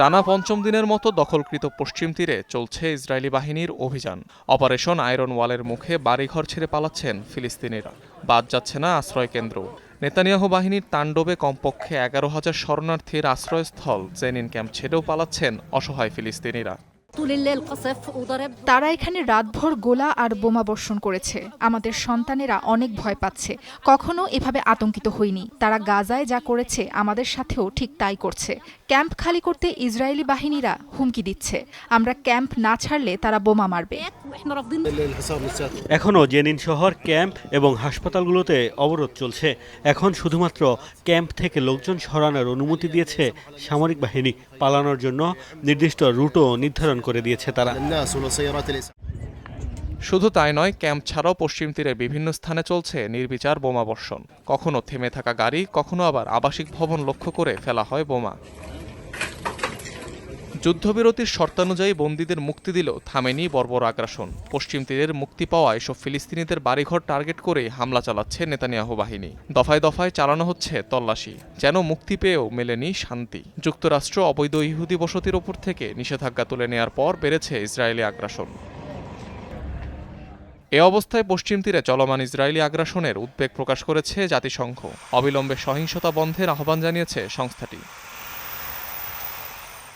টানা পঞ্চম দিনের মতো দখলকৃত পশ্চিম তীরে চলছে ইসরায়েলি বাহিনীর অভিযান। অপারেশন আয়রন ওয়ালের মুখে বাড়িঘর ছেড়ে পালাচ্ছেন ফিলিস্তিনিরা। বাদ যাচ্ছে না আশ্রয় কেন্দ্র নেতানিয়াহু বাহিনীর তাণ্ডবে কমপক্ষে এগারো হাজার শরণার্থীর আশ্রয়স্থল জেনিন ক্যাম্প ছেড়েও পালাচ্ছেন অসহায় ফিলিস্তিনিরা। তারা এখানে রাতভর গোলা আর বোমা বর্ষণ করেছে। আমাদের সন্তানেরা অনেক ভয় পাচ্ছে। কখনো এভাবে আতঙ্কিত হইনি। তারা গাজায় যা করেছে আমাদের সাথেও ঠিক তাই করছে। ক্যাম্প খালি করতে ইসরায়েলি বাহিনীরা হুমকি দিচ্ছে। আমরা ক্যাম্প না ছাড়লে তারা বোমা মারবে। এখনও জেনিন শহর ক্যাম্প এবং হাসপাতালগুলোতে অবরোধ চলছে। এখন শুধুমাত্র ক্যাম্প থেকে লোকজন সরানোর অনুমতি দিয়েছে সামরিক বাহিনী। পালানোর জন্য নির্দিষ্ট রুটও নির্ধারণ করে দিয়েছে তারা। শুধু তাই নয়, ক্যাম্প ছাড়াও পশ্চিম তীরের বিভিন্ন স্থানে চলছে নির্বিচার বোমা বর্ষণ কখনো থেমে থাকা গাড়ি, কখনো আবার আবাসিক ভবন লক্ষ্য করে ফেলা হয় বোমা। যুদ্ধবিরতির শর্তানুযায়ী বন্দীদের মুক্তি দিলেও থামেনি বর্বর আগ্রাসন। পশ্চিম তীরের মুক্তি পাওয়া এসব ফিলিস্তিনিদের বাড়িঘর টার্গেট করে হামলা চালাচ্ছে নেতানিয়াহু বাহিনী। দফায় দফায় চালানো হচ্ছে তল্লাশি, যেন মুক্তি পেয়েও মেলেনি শান্তি। যুক্তরাষ্ট্র অবৈধ ইহুদি বসতির ওপর থেকে নিষেধাজ্ঞা তুলে নেয়ার পর বেড়েছে ইসরায়েলি আগ্রাসন। এ অবস্থায় পশ্চিম তীরে চলমান ইসরায়েলি আগ্রাসনের উদ্বেগ প্রকাশ করেছে জাতিসংঘ। অবিলম্বে সহিংসতা বন্ধের আহ্বান জানিয়েছে সংস্থাটি।